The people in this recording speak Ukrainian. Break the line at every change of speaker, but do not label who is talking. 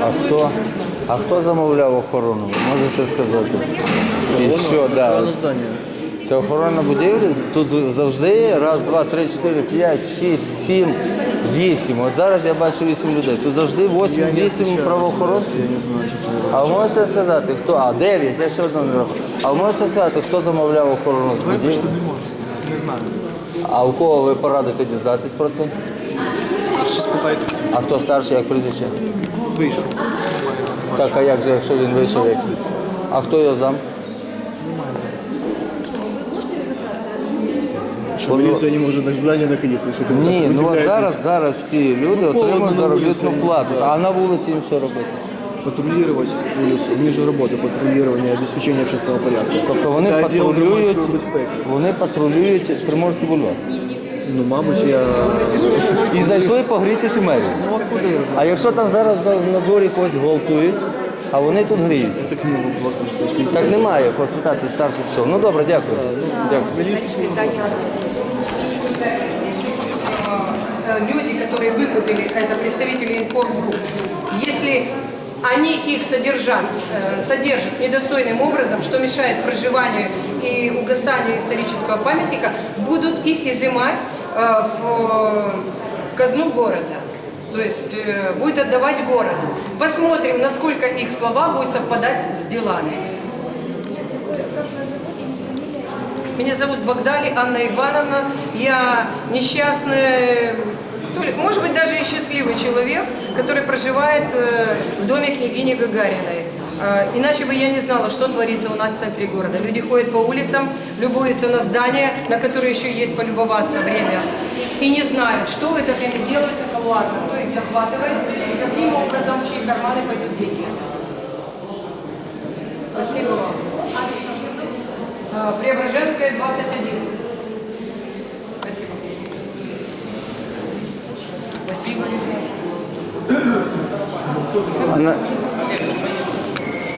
А хто? А хто замовляв охорону? Можете сказати? І що, да. Це охорона будівлі. Тут завжди раз, два, три, чотири, п'ять, шість, сім, вісім. От зараз я бачу вісім людей. Тут завжди восьм, вісім правоохоронців.
Я не знаю.
А ви можете сказати, хто? А дев'ять, я ще одного не рахую. А ви можете сказати, хто замовляв охорону?
Вибачте, не можу. Не знаю.
А у кого ви порадите дізнатись про це?
Старші спитайте.
А хто старший, як прізвище?
Вийшов.
Так, а як же, якщо він вийшов? Як? А хто його зам?
Що міліція не може так здання наконець.
Ні, ну от зараз, зараз ці люди отримують заробітну плату, а на вулиці їм що робити?
Патрулювати вулицю. Же робота патрулювання, обеспечення общественного порядку.
Тобто вони патрулюють,
безпеки.
вони патрулюють Приморський бульвар.
Ну, мабуть, я...
І зайшли погрітись у мерію.
Ну, откуда я знаю?
А якщо там зараз на, на дворі когось гвалтують, а вони тут гріються?
Це книгу, власне, що
Так немає, консультації старший пішов. Ну добре, дякую. Дякую.
Міліція
э, люди, которые выкупили, это представители информгрупп, если они их содержат, э, содержат недостойным образом, что мешает проживанию и угасанию исторического памятника, будут их изымать э, в, в казну города. То есть э, будет отдавать городу. Посмотрим, насколько их слова будут совпадать с делами. Меня зовут Богдали Анна Ивановна. Я несчастная, то ли, может быть, и счастливый человек, который проживает э, в доме княгини Гагариной. Э, Иначе бы я не знала, что творится у нас в центре города. Люди ходят по улицам, любуются на здания, на которые еще есть полюбоваться время, и не знают, что в это время делается, кого кто их захватывает, и каким образом в чьи карманы пойдут деньги. Спасибо вам. А, Преображенская, 21. Спасибо. Спасибо.
А на-